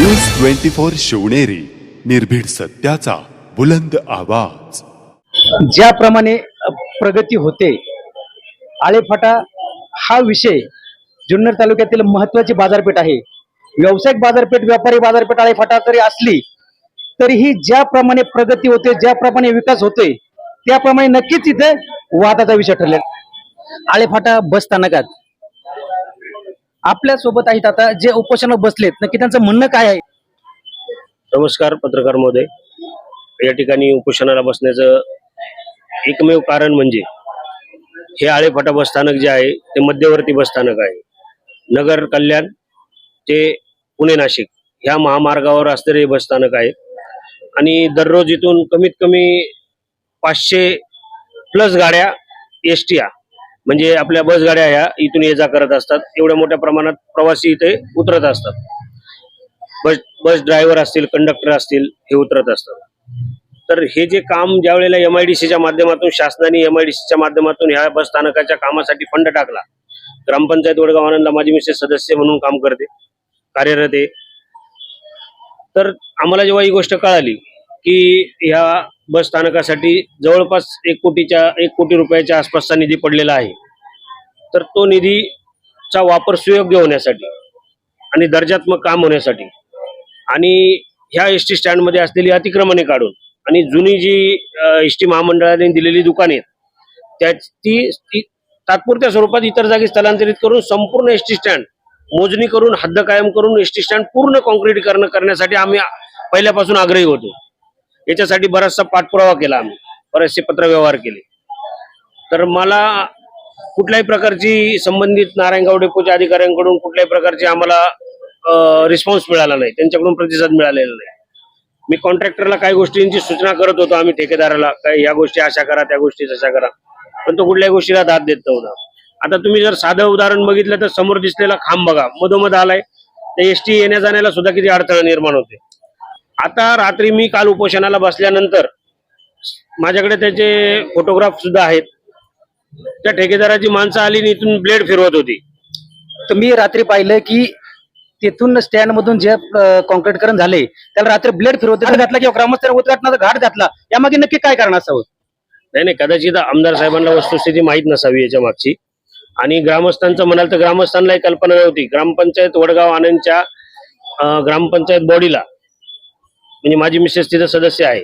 News twenty four Shivneri निर्भीड सत्याचा बुलंद आवाज. ज्याप्रमाणे प्रगती होते आळेफाटा हा विषय जुन्नर तालुक्यातील महत्वाची बाजारपेठ आहे. व्यावसायिक बाजारपेठ व्यापारी बाजारपेठ आळेफाटा जरी असली तरीही ज्याप्रमाणे प्रगती होते ज्याप्रमाणे विकास होतोय त्याप्रमाणे नक्कीच इथे वादाचा विषय ठरलेला आळेफाटा बस स्थानकात आपल्यासोबत आहेत आता जे उपोषण बसलेत. नक्की त्यांचं म्हणणं काय आहे? नमस्कार पत्रकार महोदय. या ठिकाणी उपोषणाला बसण्याचं एकमेव कारण म्हणजे हे आळेफाटा बसस्थानक जे आहे ते मध्यवर्ती बसस्थानक आहे. नगर कल्याण ते पुणे नाशिक ह्या महामार्गावर असणारे हे बसस्थानक आहे. आणि दररोज इथून कमीत कमी पाचशे प्लस गाड्या एस टी म्हणजे आपल्या बस गाड्या ह्या इथून ये जा करत असतात. एवढ्या मोठ्या प्रमाणात प्रवासी इथे उतरत असतात. बस बस ड्रायव्हर असतील कंडक्टर असतील हे उतरत असतात. तर हे जे काम ज्या वेळेला एम आय डी सीच्या माध्यमातून शासनाने एम आय डी सीच्या माध्यमातून ह्या बस स्थानकाच्या कामासाठी फंड टाकला ग्रामपंचायत वडगाव आनंदला माझी मिसेस सदस्य म्हणून काम करते कार्यरत आहे. तर आम्हाला जेव्हा ही गोष्ट कळाली की ह्या बस स्थानकासाठी जवळपास एक कोटीच्या एक कोटी रुपयाच्या आसपासचा निधी पडलेला आहे. तर तो निधीचा वापर सुयोग्य होण्यासाठी आणि दर्जात्मक काम होण्यासाठी आणि ह्या एस टी स्टँडमध्ये असलेली अतिक्रमणे काढून आणि जुनी जी एस टी महामंडळाने दिलेली दुकाने आहेत त्या ती ती तात्पुरत्या स्वरूपात इतर जागी स्थलांतरित करून संपूर्ण एस टी स्टँड मोजणी करून हद्द कायम करून एस टी स्टँड पूर्ण काँक्रीटीकरण करण्यासाठी आम्ही पहिल्यापासून आग्रही होतो. याच्यासाठी बराचसा पाठपुरावा केला आम्ही. बरेचसे पत्रव्यवहार केले. तर मला कुठल्याही प्रकारची संबंधित नारायणगाव डेपोच्या अधिकाऱ्यांकडून कुठल्याही प्रकारची आम्हाला रिस्पॉन्स मिळाला नाही. त्यांच्याकडून प्रतिसाद मिळालेला नाही. मी कॉन्ट्रॅक्टरला काही गोष्टींची सूचना करत होतो. आम्ही ठेकेदाराला काही या गोष्टी अशा करा त्या गोष्टी तशा करा. पण तो कुठल्याही गोष्टीला दाद देत नव्हता. आता तुम्ही जर साधं उदाहरण बघितलं तर समोर दिसलेला खांब बघा. मधोमध आलाय. तर एस टी येण्या जाण्याला सुद्धा किती अडथळा निर्माण होते आता रात्री मी काल उपोषणाला बसल्यानंतर माझ्याकडे त्याचे फोटोग्राफ सुद्धा आहेत. त्या ठेकेदाराची माणसं आली आणि इथून ब्लेड फिरवत होती. तर मी रात्री पाहिलं की तिथून स्टँड मधून जे कॉन्क्रीटकरण झाले त्याला रात्री ब्लेड फिरवते घातला किंवा ग्रामस्थांनी उद्घाटनाचा घाट घातला यामागे नक्की काय कारण असावं? नाही नाही कदाचित आमदार साहेबांना वस्तुस्थिती माहीत नसावी याच्या मागची. आणि ग्रामस्थांचं म्हणाल तर ग्रामस्थांनाही कल्पना नव्हती. ग्रामपंचायत वडगाव आनंदच्या ग्रामपंचायत बॉडीला म्हणजे माझी मिसेस तिथं सदस्य आहे.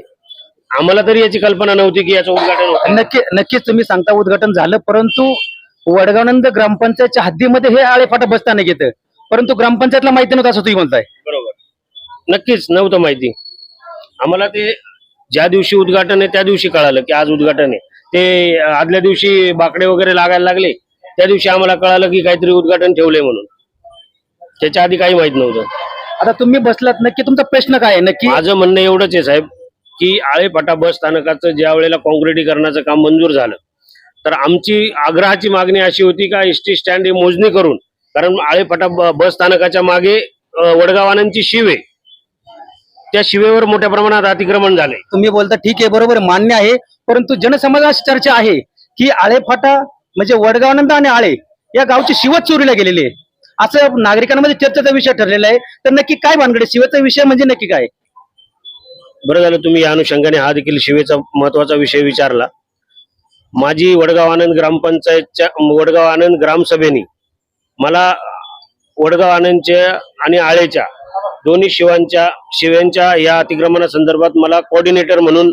आम्हाला तरी याची कल्पना नव्हती की याचं उद्घाटन होतं. नक्की नक्कीच तुम्ही सांगता उद्घाटन झालं परंतु वडगावनंद ग्रामपंचायतच्या हद्दीमध्ये हे आळेफाटा बसताना येतं. परंतु ग्रामपंचायतला माहिती नव्हतं असं तुम्ही म्हणताय. बरोबर. नक्कीच नव्हतं माहिती. आम्हाला ते ज्या दिवशी उद्घाटन आहे त्या दिवशी कळालं की आज उद्घाटन आहे. ते अं, आदल्या दिवशी बाकडे वगैरे लागायला लागले त्या दिवशी आम्हाला कळालं की काहीतरी उद्घाटन ठेवलंय म्हणून. त्याच्या आधी काही माहीत नव्हतं. आता तुम्ही बसलात नक्की तुमचा प्रश्न काय आहे? नक्की माझं म्हणणं एवढंच आहे साहेब की आळेफाटा बस स्थानकाचं ज्या वेळेला काँक्रिटीकरणाचं काम मंजूर झालं तर आमची आग्रहाची मागणी अशी होती का एस टी स्टँड ही मोजणी करून कारण आळेफाटा ब- बस स्थानकाच्या मागे वडगावानांची शिव आहे त्या शिवेवर मोठ्या प्रमाणात अतिक्रमण झाले. तुम्ही बोलता ठीक आहे बरोबर मान्य आहे परंतु जनसमाजाची चर्चा आहे की आळेफाटा म्हणजे वडगावानंद आणि आळे या गावची शिवच चोरीला गेलेली आहे. असं नागरिकांमध्ये चर्चेचा विषय ठरलेला आहे. तर नक्की काय भानगडे शिवेचा विषय म्हणजे नक्की काय? बरं झालं तुम्ही या अनुषंगाने हा देखील शिवेचा महत्त्वाचा विषय विचारला. माझी वडगाव आनंद ग्रामपंचायतच्या वडगाव आनंद ग्रामसभेने मला वडगाव आनंदच्या आणि आळेच्या दोन्ही शिवांच्या शिव्यांच्या या अतिक्रमणासंदर्भात मला कोऑर्डिनेटर म्हणून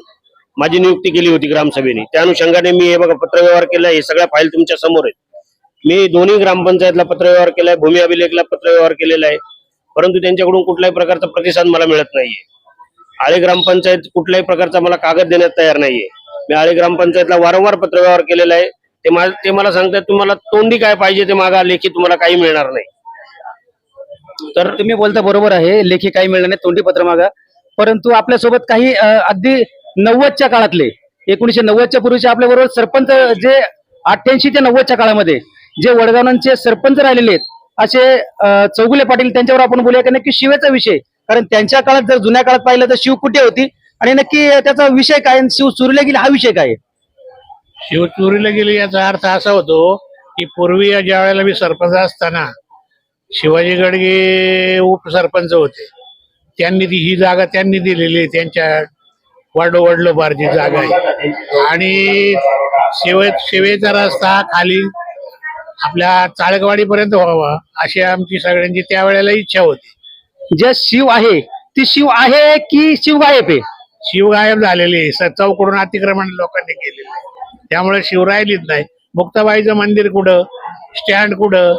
माझी नियुक्ती केली होती ग्रामसभेने. त्या अनुषंगाने मी हे बघा पत्रव्यवहार केला हे सगळ्या फाईल तुमच्यासमोर आहेत. मी दोन्ही ग्रामपंचायतला पत्रव्यवहार केलाय भूमी अभिलेखला पत्रव्यवहार केलेला आहे. परंतु त्यांच्याकडून कुठल्याही प्रकारचा प्रतिसाद मला मिळत नाहीये. आळे ग्रामपंचायत कुठल्याही प्रकारचा मला कागद देण्यात तयार नाहीये. मी आळे ग्रामपंचायतला वारंवार पत्रव्यवहार केलेला आहे. ते ते मला सांगतात तुम्हाला तोंडी काय पाहिजे ते मागा लेखी तुम्हाला काही मिळणार नाही. तर तुम्ही बोलता बरोबर आहे लेखी काही मिळणार नाही तोंडी पत्र मागा. परंतु आपल्यासोबत काही अगदी नव्वदच्या काळातले एकोणीशे नव्वदच्या पूर्वीचे आपल्या बरोबर सरपंच जे अठ्ठ्याऐंशी ते नव्वदच्या काळामध्ये जे वडगावांचे सरपंच राहिलेले आहेत असे चौगुले पाटील त्यांच्यावर आपण बोलूया की नक्की शिवेचा विषय. कारण त्यांच्या काळात जर जुन्या काळात पाहिलं तर शिव कुठे होती? आणि नक्की त्याचा विषय काय शिव चोरीला गेली हा विषय काय शिव चोरीला गेली याचा अर्थ असा होतो की पूर्वी ज्या वेळेला मी सरपंच असताना शिवाजी गडगे उपसरपंच होते. त्यांनी ती ही जागा त्यांनी दिलेली आहे त्यांच्या वडलो वडलोबारची जागा आहे. आणि शिवे शिवेचा रस्ता खाली आपल्या चाळकवाडी पर्यंत व्हावा अशी आमची सगळ्यांची त्यावेळेला इच्छा होती. जे शिव आहे ती शिव आहे की शिव गायब आहे? शिव गायब झालेली चौकडून अतिक्रमण लोकांनी केलेलं आहे. त्यामुळे शिव राहिलीच नाही मुक्ताबाईचं मंदिर कुठं? स्टँड कुठं?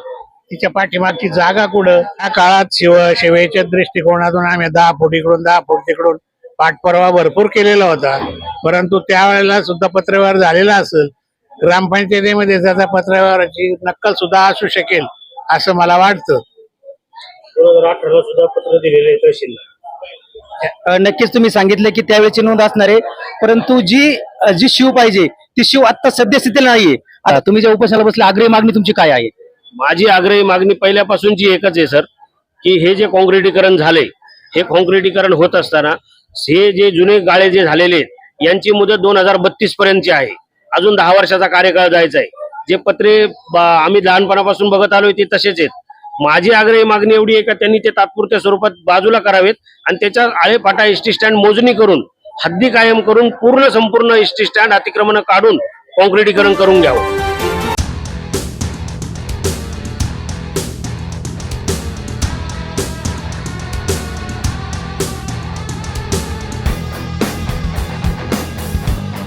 तिच्या पाठीमागची जागा कुठं? त्या काळात शिव शिवेच्या दृष्टिकोनातून आम्ही दहा फूट इकडून दहा फूट तिकडून पाठपुरावा भरपूर केलेला होता. परंतु त्यावेळेला सुद्धा पत्रव्यवहार झालेला असेल ग्रामपंचायतीमध्ये त्याचा पत्रव्यवहाराची नक्कल सुद्धा असू शकेल असं मला वाटतं. दोन हजार अठराला सुद्धा पत्र दिलेलं आहे तहसीलला. अ, नक्कीच तुम्ही सांगितलं की त्यावेळेची नोंद असणार आहे परंतु जी अ, जी शिव पाहिजे ती शिव आता सद्यस्थितीला नाहीये. आता तुम्ही ज्या उपोषणाला बसले आग्रही मागणी तुमची काय आहे? माझी आग्रही मागणी पहिल्यापासूनची एकच आहे सर की हे जे काँक्रिटीकरण झाले हे काँक्रिटीकरण होत असताना हे जे जुने गाळे जे झालेले आहेत यांची मुदत दोन हजार बत्तीस पर्यंतची आहे. अजून दहा वर्षाचा कार्यकाळ जायचा आहे जे पत्रे आम्ही लहानपणापासून बघत आलोय ते तसेच आहेत. माझी आग्रही मागणी एवढी आहे का त्यांनी ते तात्पुरत्या स्वरूपात बाजूला करावेत आणि त्याच्या आळेफाटा एस स्टँड मोजणी करून हद्दी कायम करून पूर्ण संपूर्ण एस स्टँड अतिक्रमण काढून काँक्रिटीकरण करून घ्यावं.